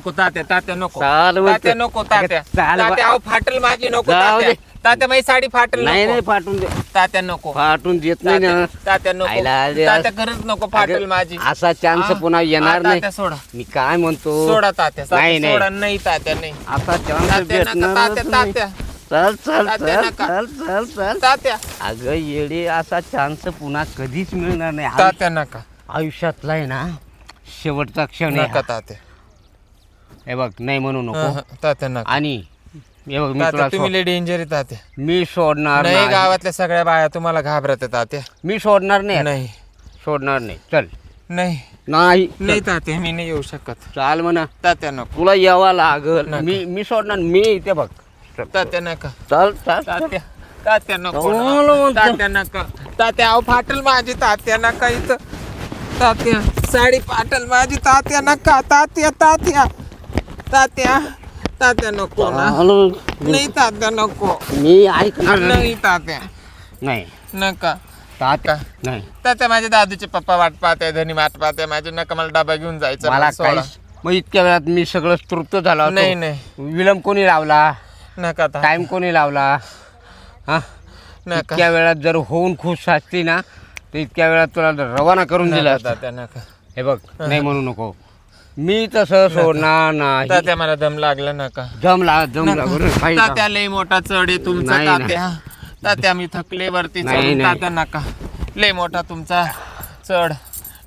नको तात्या तात्या नको. चाल. तात्या नको तात्या. अगं, चाल बा- तात्या अहो, फाटल माझी नको जाऊ तात्या. दे. तात्या माझी साडी फाटल नाही नाही नको पाठवून दे. तात्या नको. पाठवून देत नाही ना. तात्या नको. आले तात्या खरंच नको फाटल अगं, माझी. असा चान्स हा? पुन्हा येणार हा, नाही. तात्या सोडा. मी काय म्हणतो? सोडा तात्या तात्या, नाही, नाही. सोडा. नाही तात्या नाही. असा चान्स तात्या नका भेटणार तात्या तात्या. चल चल तात्या चल नका. चल चल चल. तात्या. अगं येडे असा चान्स पुन्हा कधीच मिळणार नाही. तात्या नका. आयुष्यातला आहे ना शेवटचा क्षण आहे. नका हा. तात्या. हे बघ नाही म्हणू नको. तात्या नका. आणि हे बघ मी तात्या तुला तुम्ही लय डेंजर तात्या. मी सोडणार नाही नाही. गावातल्या सगळ्या बाया तुम्हाला घाबरत तात्या. मी सोडणार नाही. नाही. सोडणार नाही. चल. नाही. नाही. नाही तात्या मी नाही येऊ शकत. चाल म्हणा. तात्या नको. तुला यावा लागल. नका. मी मी सोडणार मी इथे बघ. चल तात्या नका. चल चल. तात्या. तात्या नको. चांगलं ना. म्हणतो. तात्या नका. तात्या अहो फाटल माझी. तात्या नका इथं. तात्या साडी फाटल माझी. तात्या नका. तात्या तात्या. तात्या तात्या नको ना. चाल. नाही तात्या नको. मी ऐकणार नाही. नाही तात्या. नाही. नका. तात्या नाही. तात्या माझे दादूचे पप्पा वाट पाहते धनी वाट पाहते माझे नका मला डबा घेऊन जायचं मला मला सोडा. मग इतक्या वेळात मी सगळं तृप्त झालो होतो. नाही नाही. विलंब कोणी लावला? नका तात्या. टाइम कोणी लावला? हा? नका. इतक्या वेळात जर होऊन खुश असती ना तर इतक्या वेळात तुला रवाना करून दिला नका असता. तात्या नका. हे बघ नाही म्हणू नको. मी तसं सोडणार नाही. तात्या मला दम लागला नका. जमला जमला बरं काही. तात्या लय मोठा चढ आहे तुमचा नाही, नाही. तात्या तात्या मी थकले वरती नाही, चढून. नाही. तात्या नका. लय मोठा तुमचा चढ.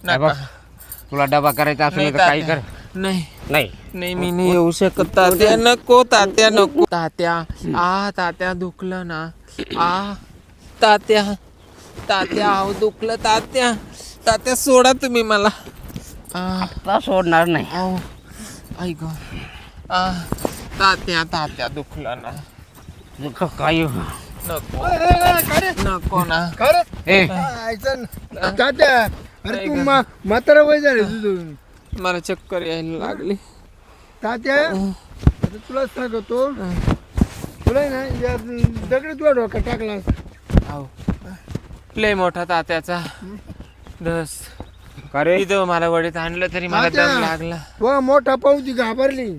बघ नका. तुला डबा करायचा नाही असेल तर काही कर. नाही. नाही. नाही मी नाही येऊ शकत तात्या. नको तात्या नको. तात्या आ तात्या दुखलं ना. आ तात्या. तात्या आव दुखलं तात्या. तात्या सोडा तुम्ही मला. आ आता सोडणार नाही ऐक तात्या तात्या दुखलं ना दुःख काही नको नको ना ए तात्या अरे तू मा- म्हातारा वय झाले तुझं मला चक्कर यायला लागली तात्या आता तुला सांगतो तुला आहे ना या दगड तुला डोका टाकला लय मोठा तात्याचा दस का रे? इथं मला वडीत आणलं तरी मला. दम लागला. व मोठा पाऊस घाबरली.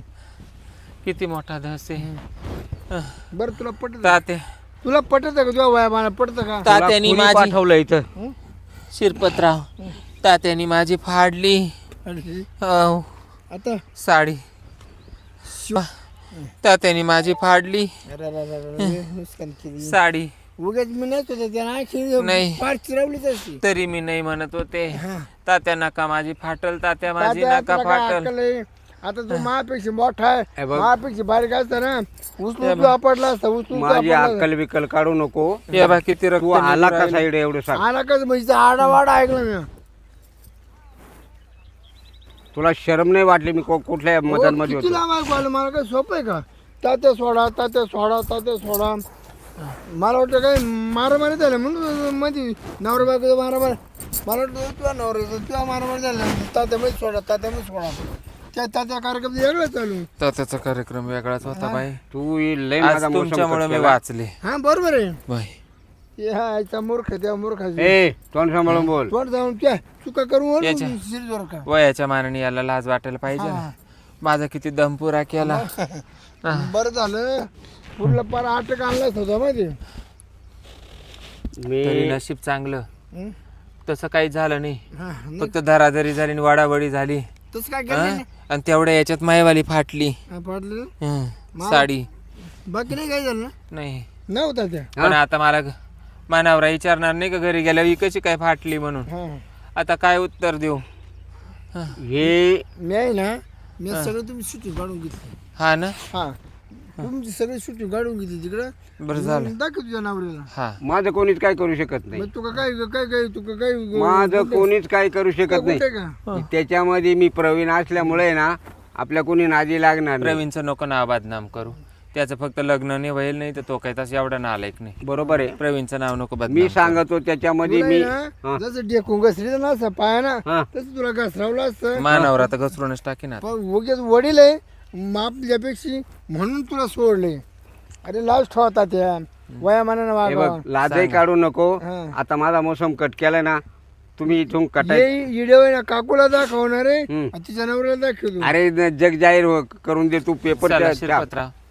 किती मोठा धस आहे. बरं तुला पटत तात्या. तुला पटत का तुझ्या वया मला पटत का? तात्यानी तुला कोणी माझी पाठवलं इथं? शिरपतराव तात्यानी माझी फाडली. अहो, आता? साडी. तात्यानी माझी फाडली. अरे, अरे, अरे, अरे, अरे, नुकसान केली. साडी. उगाच मी नाही तुझ्या त्या आणखी नाही. पार चिरवलीच असती तरी मी नाही म्हणत होते. हा. तात्या नका माझी फाटल तात्या माझी तात्या, नका तुला काय फाटल. अक्कल आहे? आता तू महापेक्षा मोठा हे आहे बघ. महापेक्षा बारीक असता ना उचलून तू आपडला असता उचलून तू माझी अक्कल बिकल काढू नको. हे बा किती रक्त तू आला निघून का राहिलं. साईड एवढं सांग. आला कसं म्हणजे आडावाडा ऐकलं मी. तुला शरम नाही वाटली मी को- कुठल्या मतांमध्ये होतो? आहे कॉल मला काय सोपं आहे का? तात्या सोडा तात्या सोडा तात्या सोडा. मला वाटतं काय मारामारी झालं म्हणून मध्ये नवरा बायको मारामारी मला वाटतं तुला नवरा तुला मारामारी झालं तात्या मध्ये सोडा तात्या मध्ये सोडा. त्या तात्या कार्यक्रम वेगळा चालू. तात्याचा कार्यक्रम वेगळाच होता बाई. तू ही लय आज माझा मोसम तुमच्यामुळे मी. वाचले. हा बरोबर आहे. बाई. हे मूर्ख त्या मूर्खाची. ए तोंड सांभाळून बोल. तोंड जाऊन त्या चुका करून याच्या. का? वयाच्या मानाने याला लाज वाटायला पाहिजे ना. माझा किती दमपुरा केला. बरं झालं. पुढला पार आटक आणलाच होता माहिती मी तरी नशीब चांगलं. हं? तसं काही झालं नाही. हा, फक्त धराधरी झाली आणि वाडावडी झाली. तसं काय हं? केलं आणि तेवढ्या याच्यात मायवाली फाटली. पाडलं हं. मा- साडी. बाकी नाही काय झालं ना? नाही. नव्हता त्या. पण आता मला ग- मानावरा विचारणार नाही का घरी गेल्यावर ही कशी काय फाटली म्हणून. हा. आता काय उत्तर देऊ? हे मी आहे ना मी सगळं तुम्ही शूटिंग काढून घेतली. हा ना? हा. तुमची सगळी शूटिंग काढून घेतली तिकडं. बरं झालं. दाखव तुझ्या नवऱ्याला. हा. माझं कोणीच काय करू शकत नाही. मग तुका काय काय काय तुका काय माझं कोणीच काय करू शकत नाही. का? त्याच्यामध्ये मी प्रवीण असल्यामुळे ना आपल्या कोणी नादी लागणार नाही. प्रवीणचं नको नाव बदनाम करू. त्याचं फक्त लग्न नाही व्हायला नाही तर तो काही तसं एवढा नालायक नाही. बरोबर आहे. प्रवीणचं नाव नको मी बदनाम सांगतो त्याच्यामध्ये मी हा. जसं डेकून घसरीचं ना असं पाया ना हा. तसं तुला घसरावलं असतं. मानावर आता घसरूनच टाकी ना पण उगेच वडील आहे मापल्यापेक्षा म्हणून तुला सोडले. अरे लाज ठेवता त्या वयामानानं हे वागा बघ लाजही काढू नको. हा. आता माझा मोसम कट केलाय ना तुम्ही इथून कटाय ये ना काकूला दाखवणार आहे हम्म. आणि तिच्या नवऱ्याला दाखवतो अरे न- जग जाहीर हो- करून दे तू पेपर चला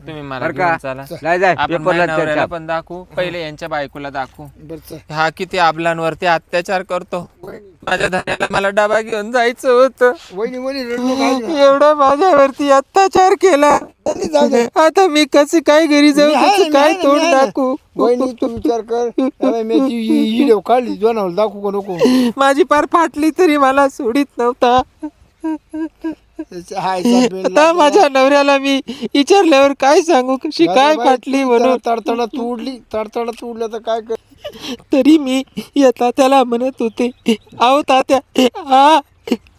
तुम्ही मला बरं का? घेऊन चला. नाही जाय आपण पेपरला माझ्या नवऱ्याला चर्चा पण दाखवू. पहिले यांच्या बायकोला दाखवू. बरं चल. हा किती आबलांवरती अत्याचार करतो. माझ्या धन्याला मला डबा घेऊन जायचं होतं. वहिनी वहिनी रडू नका आज. एवढा माझ्यावरती अत्याचार केला. जाऊ दे. आता मी कसं काय घरी जाऊ? मी आहे ना, कसं मी काय आहे तोंड आहे वहिनी तू विचार कर. अरे मी ती व्हिडिओ काढली जोनावर दाखवू का नको? माझी पार फाटली तरी मला सोडित नव्हता. आता माझ्या नवऱ्याला मी विचारल्यावर काय सांगू? कशी काय फाटली म्हणून. तडतडा तुडली तडतडा तुडल्या तर काय कर तरी मी या तात्याला म्हणत होते आहो तात्या हा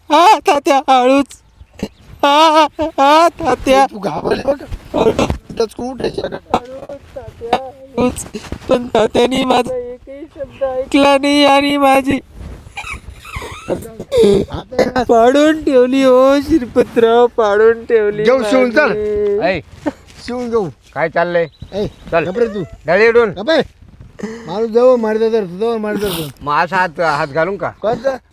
हा तात्या हळूच. हा हा तात्या. पण तात्याने माझा एकही शब्द ऐकला नाही आणि माझी पाडून ठेवली हो शिरपतराव पाडून ठेवली घेऊ शिवून चल. माझी. ऐ. शिवून घेऊ. काय चाललंय? चल. घाबरे तू. डळीडून गपे माणूस जवळ मारत तर जवळ मारत तर मग असा हात हात घालून का?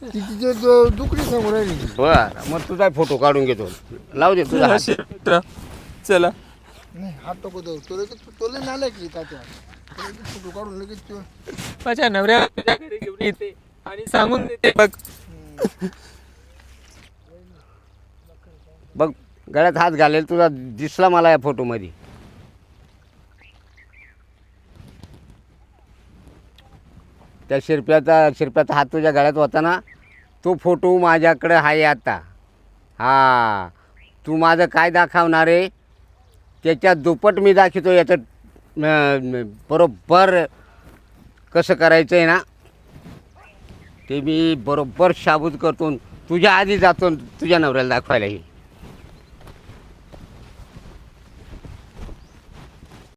तिची जे दुखणी समोर राहिली बर मग तुझा फोटो काढून घेतो. लाव दे तुझा चला हात. शिरपतराव. चला. नाही हात नको जाऊ तो लगेच तो लय नालाय की तात्या? तो लगेच फोटो काढून लगेच तो माझ्या नवऱ्याला तुझ्या घरी घेऊन येते आणि सांगून देते बघ. बघ गळ्यात हात घालेल तुझा दिसला मला या फोटोमध्ये. त्या शिरप्याचा शिरप्याचा हात तुझ्या गळ्यात होता ना तो फोटो माझ्याकडे आहे आता. हा. तू माझं काय दाखवणार आहे? त्याच्यात दुप्पट मी दाखवतो याचं बरोबर कसं करायचं आहे ना? ते मी बरोबर शाबूत करतो तुझ्या आधी जातो तुझ्या नवऱ्याला दाखवायलाही